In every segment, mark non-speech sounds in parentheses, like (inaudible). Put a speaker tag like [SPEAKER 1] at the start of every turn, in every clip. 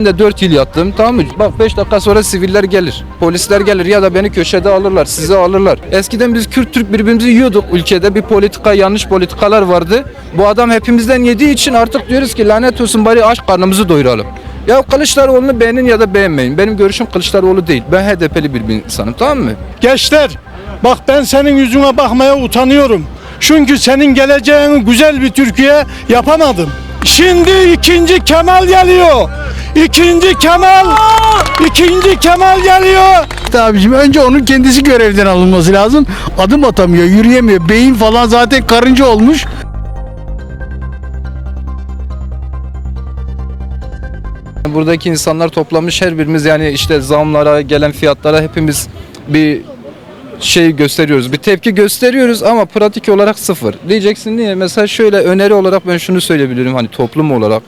[SPEAKER 1] De 4 yıl yattım tamam mı? Bak 5 dakika sonra siviller gelir. Polisler gelir ya da beni köşede alırlar, sizi alırlar. Eskiden biz Kürt Türk birbirimizi yiyorduk ülkede. Bir politika, yanlış politikalar vardı. Bu adam hepimizden yediği için artık diyoruz ki lanet olsun bari aç karnımızı doyuralım. Ya Kılıçdaroğlu'nu beğenin ya da beğenmeyin. Benim görüşüm Kılıçdaroğlu değil. Ben HDP'li bir insanım tamam mı?
[SPEAKER 2] Gençler bak ben senin yüzüne bakmaya utanıyorum. Çünkü senin geleceğini güzel bir Türkiye yapamadın. Şimdi ikinci Kemal geliyor. İkinci Kemal, ikinci Kemal geliyor.
[SPEAKER 3] abicim önce onun kendisi görevden alınması lazım. Adım atamıyor, yürüyemiyor. Beyin falan zaten karınca olmuş.
[SPEAKER 1] Buradaki insanlar toplamış her birimiz yani işte zamlara gelen fiyatlara hepimiz bir şey gösteriyoruz. Bir tepki gösteriyoruz ama pratik olarak sıfır. Diyeceksin niye? Mesela şöyle öneri olarak ben şunu söyleyebilirim hani toplum olarak.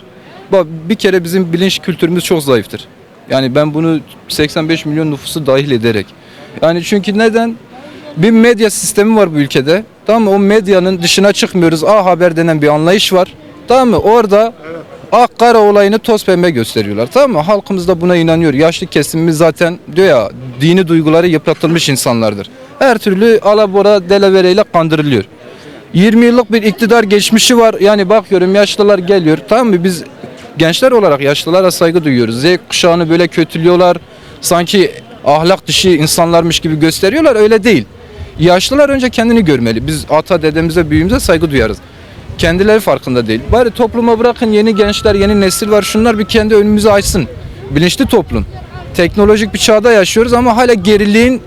[SPEAKER 1] Bir kere bizim bilinç kültürümüz çok zayıftır. Yani ben bunu 85 milyon nüfusu dahil ederek. Yani çünkü neden? Bir medya sistemi var bu ülkede. Tamam mı? O medyanın dışına çıkmıyoruz. A Haber denen bir anlayış var. Tamam mı? Orada ak kara olayını toz pembe gösteriyorlar. Tamam mı? Halkımız da buna inanıyor. Yaşlı kesimimiz zaten diyor ya dini duyguları yıpratılmış insanlardır. Her türlü alabora delavereyle kandırılıyor. 20 yıllık bir iktidar geçmişi var. Yani bakıyorum yaşlılar geliyor. Tamam mı? Biz gençler olarak yaşlılara saygı duyuyoruz. Z kuşağını böyle kötülüyorlar. Sanki ahlak dışı insanlarmış gibi gösteriyorlar. Öyle değil. Yaşlılar önce kendini görmeli. Biz ata dedemize büyüğümüze saygı duyarız. Kendileri farkında değil. Bari topluma bırakın yeni gençler, yeni nesil var. Şunlar bir kendi önümüzü açsın. Bilinçli toplum. Teknolojik bir çağda yaşıyoruz ama hala geriliğin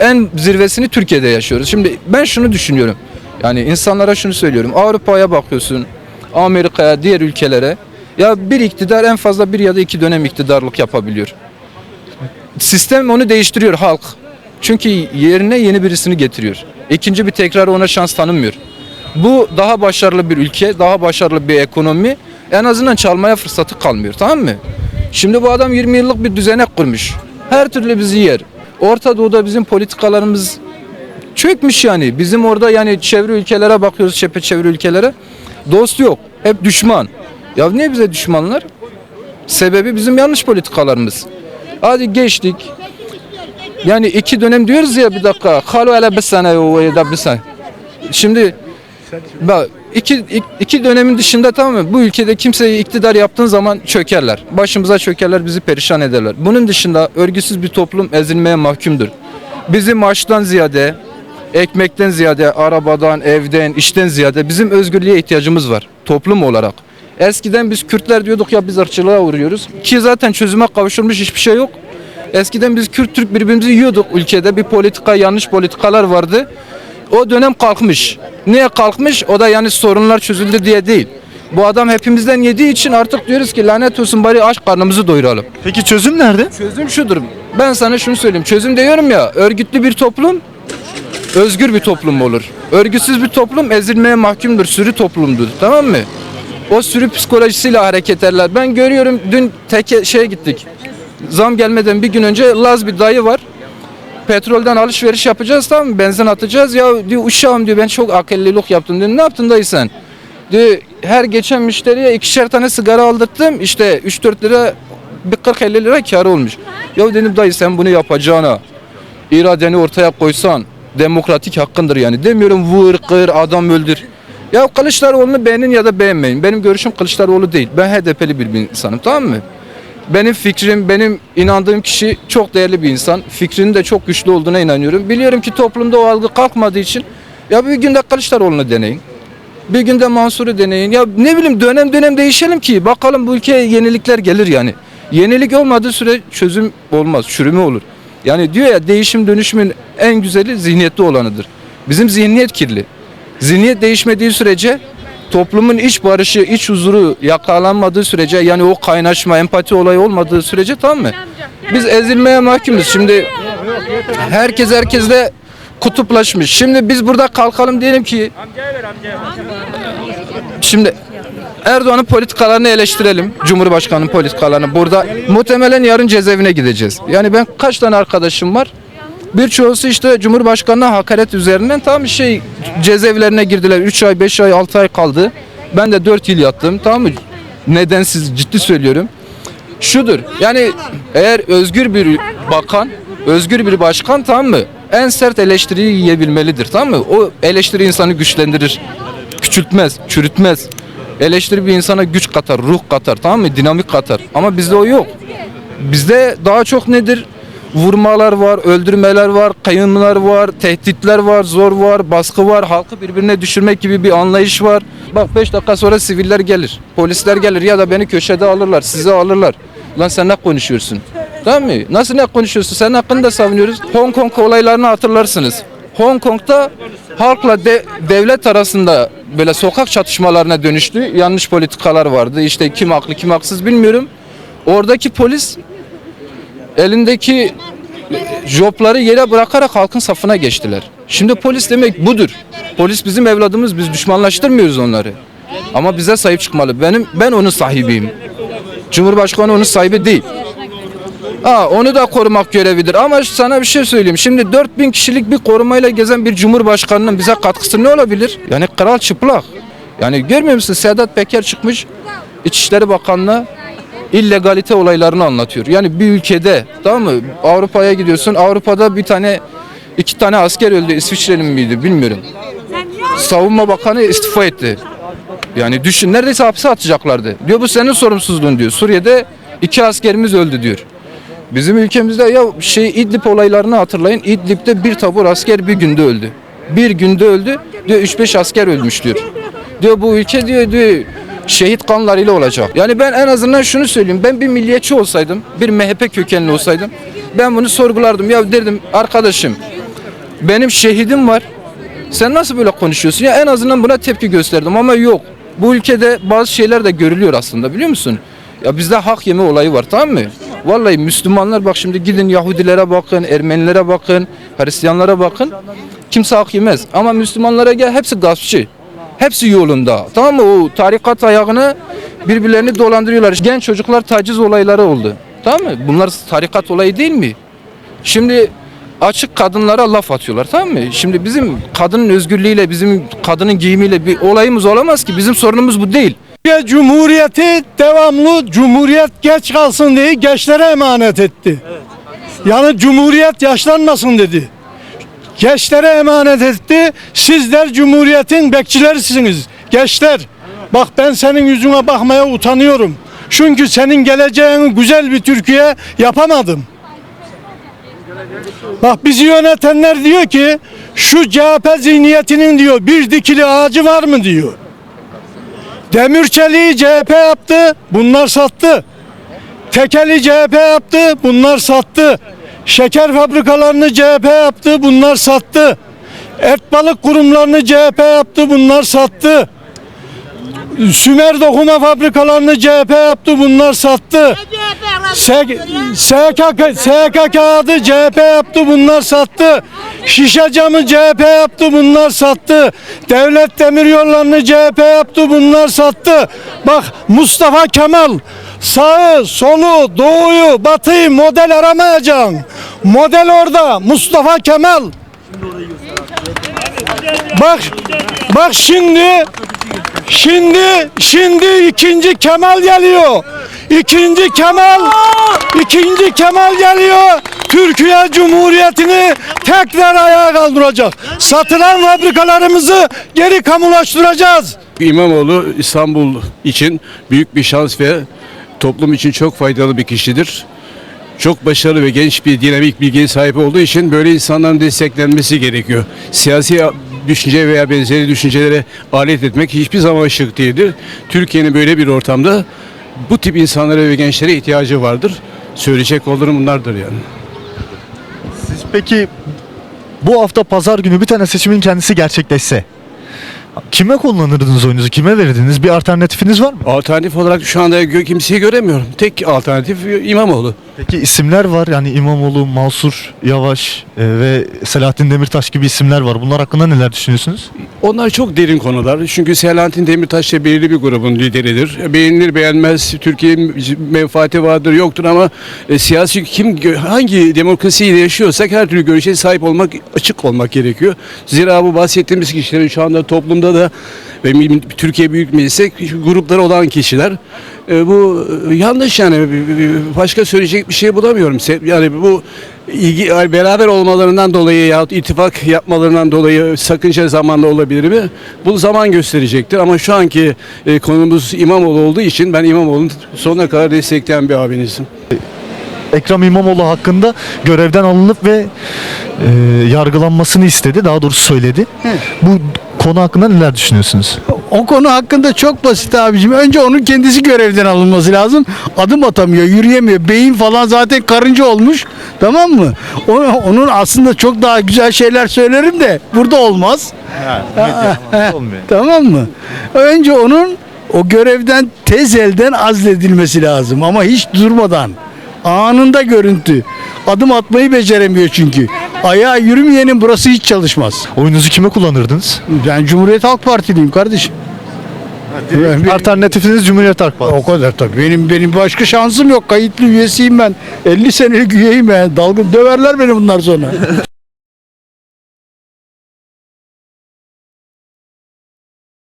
[SPEAKER 1] en zirvesini Türkiye'de yaşıyoruz. Şimdi ben şunu düşünüyorum. Yani insanlara şunu söylüyorum. Avrupa'ya bakıyorsun, Amerika'ya, diğer ülkelere. Ya bir iktidar en fazla bir ya da iki dönem iktidarlık yapabiliyor. Sistem onu değiştiriyor halk. Çünkü yerine yeni birisini getiriyor. İkinci bir tekrar ona şans tanınmıyor. Bu daha başarılı bir ülke, daha başarılı bir ekonomi. En azından çalmaya fırsatı kalmıyor tamam mı? Şimdi bu adam 20 yıllık bir düzenek kurmuş. Her türlü bizi yer. Orta Doğu'da bizim politikalarımız çökmüş yani. Bizim orada yani çevre ülkelere bakıyoruz, çepeçevre ülkelere. Dost yok. Hep düşman. Ya niye bize düşmanlar? Sebebi bizim yanlış politikalarımız. Hadi geçtik. Yani iki dönem diyoruz ya bir dakika. Halu hele bir sene ve da bir sene. Şimdi bak iki, ik- iki dönemin dışında tamam mı? Bu ülkede kimseyi iktidar yaptığın zaman çökerler. Başımıza çökerler, bizi perişan ederler. Bunun dışında örgüsüz bir toplum ezilmeye mahkumdur. Bizim maaştan ziyade, ekmekten ziyade, arabadan, evden, işten ziyade bizim özgürlüğe ihtiyacımız var toplum olarak. Eskiden biz Kürtler diyorduk ya biz ırkçılığa uğruyoruz. Ki zaten çözüme kavuşulmuş hiçbir şey yok. Eskiden biz Kürt Türk birbirimizi yiyorduk ülkede. Bir politika yanlış politikalar vardı. O dönem kalkmış. Niye kalkmış? O da yani sorunlar çözüldü diye değil. Bu adam hepimizden yediği için artık diyoruz ki lanet olsun bari aç karnımızı doyuralım.
[SPEAKER 2] Peki çözüm nerede?
[SPEAKER 1] Çözüm şudur. Ben sana şunu söyleyeyim. Çözüm diyorum ya örgütlü bir toplum özgür bir toplum olur. Örgütsüz bir toplum ezilmeye mahkumdur. Sürü toplumdur. Tamam mı? O sürü psikolojisiyle hareket ederler. Ben görüyorum dün teke şeye gittik. Zam gelmeden bir gün önce Laz bir dayı var. Petrolden alışveriş yapacağız tamam mı? Benzin atacağız. Ya diyor uşağım diyor ben çok akıllılık yaptım. Diyor, ne yaptın dayı sen? Diyor her geçen müşteriye ikişer tane sigara aldırttım. İşte 3-4 lira bir 40-50 lira kar olmuş. Ya dedim dayı sen bunu yapacağına iradeni ortaya koysan demokratik hakkındır yani. Demiyorum vur, kır, adam öldür. Ya Kılıçdaroğlu'nu beğenin ya da beğenmeyin. Benim görüşüm Kılıçdaroğlu değil. Ben HDP'li bir insanım tamam mı? Benim fikrim, benim inandığım kişi çok değerli bir insan. Fikrinin de çok güçlü olduğuna inanıyorum. Biliyorum ki toplumda o algı kalkmadığı için ya bir günde Kılıçdaroğlu'nu deneyin. Bir günde Mansur'u deneyin. Ya ne bileyim dönem dönem değişelim ki bakalım bu ülkeye yenilikler gelir yani. Yenilik olmadığı süre çözüm olmaz, çürüme olur. Yani diyor ya değişim dönüşümün en güzeli zihniyetli olanıdır. Bizim zihniyet kirli. Zihniyet değişmediği sürece toplumun iç barışı, iç huzuru yakalanmadığı sürece yani o kaynaşma, empati olayı olmadığı sürece tamam mı? Biz ezilmeye mahkumuz. Şimdi herkes herkesle kutuplaşmış. Şimdi biz burada kalkalım diyelim ki Şimdi Erdoğan'ın politikalarını eleştirelim. Cumhurbaşkanı'nın politikalarını. Burada muhtemelen yarın cezaevine gideceğiz. Yani ben kaç tane arkadaşım var? Birçoğusu işte Cumhurbaşkanı'na hakaret üzerinden tam şey cezaevlerine girdiler. 3 ay, 5 ay, 6 ay kaldı. Ben de 4 yıl yattım. Tamam mı? Nedensiz ciddi söylüyorum. şudur. Yani eğer özgür bir bakan, özgür bir başkan tamam mı? En sert eleştiriyi yiyebilmelidir tamam mı? O eleştiri insanı güçlendirir. Küçültmez, çürütmez. Eleştiri bir insana güç katar, ruh katar tamam mı? Dinamik katar. Ama bizde o yok. Bizde daha çok nedir? Vurmalar var, öldürmeler var, kayınlar var, tehditler var, zor var, baskı var, halkı birbirine düşürmek gibi bir anlayış var. Bak 5 dakika sonra siviller gelir, polisler gelir ya da beni köşede alırlar, sizi alırlar. Lan sen ne konuşuyorsun? Tamam mı? Nasıl ne konuşuyorsun? Senin hakkını da savunuyoruz. Hong Kong olaylarını hatırlarsınız. Hong Kong'da halkla de- devlet arasında böyle sokak çatışmalarına dönüştü. Yanlış politikalar vardı. İşte kim haklı kim haksız bilmiyorum. Oradaki polis elindeki jopları yere bırakarak halkın safına geçtiler. Şimdi polis demek budur. Polis bizim evladımız. Biz düşmanlaştırmıyoruz onları. Ama bize sahip çıkmalı. Benim ben onun sahibiyim. Cumhurbaşkanı onun sahibi değil. Ha, onu da korumak görevidir. Ama sana bir şey söyleyeyim. Şimdi 4000 kişilik bir korumayla gezen bir cumhurbaşkanının bize katkısı ne olabilir? Yani kral çıplak. Yani görmüyor musun? Sedat Peker çıkmış İçişleri Bakanlığı illegalite olaylarını anlatıyor. Yani bir ülkede tamam mı? Avrupa'ya gidiyorsun. Avrupa'da bir tane iki tane asker öldü. İsviçre'nin miydi bilmiyorum. Savunma Bakanı istifa etti. Yani düşün neredeyse hapse atacaklardı. Diyor bu senin sorumsuzluğun diyor. Suriye'de iki askerimiz öldü diyor. Bizim ülkemizde ya şey İdlib olaylarını hatırlayın. İdlib'de bir tabur asker bir günde öldü. Bir günde öldü. Diyor 3-5 asker ölmüş diyor. Diyor bu ülke diyor, diyor şehit kanlarıyla olacak. Yani ben en azından şunu söyleyeyim. Ben bir milliyetçi olsaydım, bir MHP kökenli olsaydım ben bunu sorgulardım. Ya derdim arkadaşım benim şehidim var. Sen nasıl böyle konuşuyorsun? Ya en azından buna tepki gösterdim ama yok. Bu ülkede bazı şeyler de görülüyor aslında biliyor musun? Ya bizde hak yeme olayı var tamam mı? Vallahi Müslümanlar bak şimdi gidin Yahudilere bakın, Ermenilere bakın, Hristiyanlara bakın. Kimse hak yemez. Ama Müslümanlara gel hepsi gaspçı. Hepsi yolunda. Tamam mı? O tarikat ayağını birbirlerini dolandırıyorlar. Genç çocuklar taciz olayları oldu. Tamam mı? Bunlar tarikat olayı değil mi? Şimdi açık kadınlara laf atıyorlar tamam mı? Şimdi bizim kadının özgürlüğüyle bizim kadının giyimiyle bir olayımız olamaz ki. Bizim sorunumuz bu değil.
[SPEAKER 2] Cumhuriyeti devamlı Cumhuriyet geç kalsın diye gençlere emanet etti. Yani Cumhuriyet yaşlanmasın dedi. Gençlere emanet etti. Sizler Cumhuriyet'in bekçilerisiniz. Gençler. Bak ben senin yüzüne bakmaya utanıyorum. Çünkü senin geleceğini güzel bir Türkiye yapamadım. Bak bizi yönetenler diyor ki şu CHP zihniyetinin diyor bir dikili ağacı var mı diyor. Demir çeliği CHP yaptı, bunlar sattı. Tekeli CHP yaptı, bunlar sattı. Şeker fabrikalarını CHP yaptı, bunlar sattı. Et balık kurumlarını CHP yaptı, bunlar sattı. Sümer dokuma fabrikalarını CHP yaptı, bunlar sattı. SKK, SKK adı CHP yaptı bunlar sattı. Şişe camı CHP yaptı bunlar sattı. Devlet demiryollarını CHP yaptı bunlar sattı. Bak Mustafa Kemal sağı, solu, doğuyu, batıyı model aramayacaksın. Model orada Mustafa Kemal. Bak bak şimdi Şimdi şimdi ikinci Kemal geliyor. İkinci Kemal ikinci Kemal geliyor. Türkiye Cumhuriyeti'ni tekrar ayağa kaldıracak. Satılan fabrikalarımızı geri kamulaştıracağız.
[SPEAKER 4] İmamoğlu İstanbul için büyük bir şans ve toplum için çok faydalı bir kişidir. Çok başarılı ve genç bir dinamik bilgiye sahip olduğu için böyle insanların desteklenmesi gerekiyor. Siyasi düşünce veya benzeri düşüncelere alet etmek hiçbir zaman şık değildir. Türkiye'nin böyle bir ortamda bu tip insanlara ve gençlere ihtiyacı vardır. Söyleyecek olurum bunlardır yani.
[SPEAKER 5] Siz peki bu hafta pazar günü bir tane seçimin kendisi gerçekleşse kime kullanırdınız oyunuzu? Kime verirdiniz? Bir alternatifiniz var mı?
[SPEAKER 4] Alternatif olarak şu anda kimseyi göremiyorum. Tek alternatif İmamoğlu.
[SPEAKER 5] Peki isimler var yani İmamoğlu, Mansur Yavaş e, ve Selahattin Demirtaş gibi isimler var. Bunlar hakkında neler düşünüyorsunuz?
[SPEAKER 4] Onlar çok derin konular. Çünkü Selahattin Demirtaş da belirli bir grubun lideridir. Beğenilir beğenmez, Türkiye'nin menfaati vardır yoktur ama e, siyasi kim hangi demokrasiyle yaşıyorsak her türlü görüşe sahip olmak, açık olmak gerekiyor. Zira bu bahsettiğimiz kişilerin şu anda toplumda da ve Türkiye Büyük Meclis'te grupları olan kişiler E, bu e, yanlış yani başka söyleyecek bir şey bulamıyorum. Yani bu ilgi yani beraber olmalarından dolayı yahut ittifak yapmalarından dolayı sakınca zamanla olabilir mi? Bu zaman gösterecektir ama şu anki e, konumuz İmamoğlu olduğu için ben İmamoğlu'nu sonuna kadar destekleyen bir abinizim.
[SPEAKER 5] Ekrem İmamoğlu hakkında görevden alınıp ve e, yargılanmasını istedi. Daha doğrusu söyledi. Bu konu hakkında neler düşünüyorsunuz?
[SPEAKER 3] O konu hakkında çok basit abicim. Önce onun kendisi görevden alınması lazım. Adım atamıyor, yürüyemiyor. Beyin falan zaten karınca olmuş. Tamam mı? Onun, onun aslında çok daha güzel şeyler söylerim de burada olmaz.
[SPEAKER 5] Olmuyor.
[SPEAKER 3] Tamam mı? Önce onun o görevden tez elden azledilmesi lazım ama hiç durmadan. Anında görüntü. Adım atmayı beceremiyor çünkü. Ayağı yürümeyenin burası hiç çalışmaz.
[SPEAKER 5] Oyunuzu kime kullanırdınız?
[SPEAKER 3] Ben Cumhuriyet Halk Partiliyim kardeşim. Ben-
[SPEAKER 5] Alternatifiniz Cumhuriyet Halk Partisi.
[SPEAKER 3] o kadar tabii. Benim benim başka şansım yok. Kayıtlı üyesiyim ben. 50 senelik üyeyim ben. Dalga döverler beni bunlar sonra. (laughs)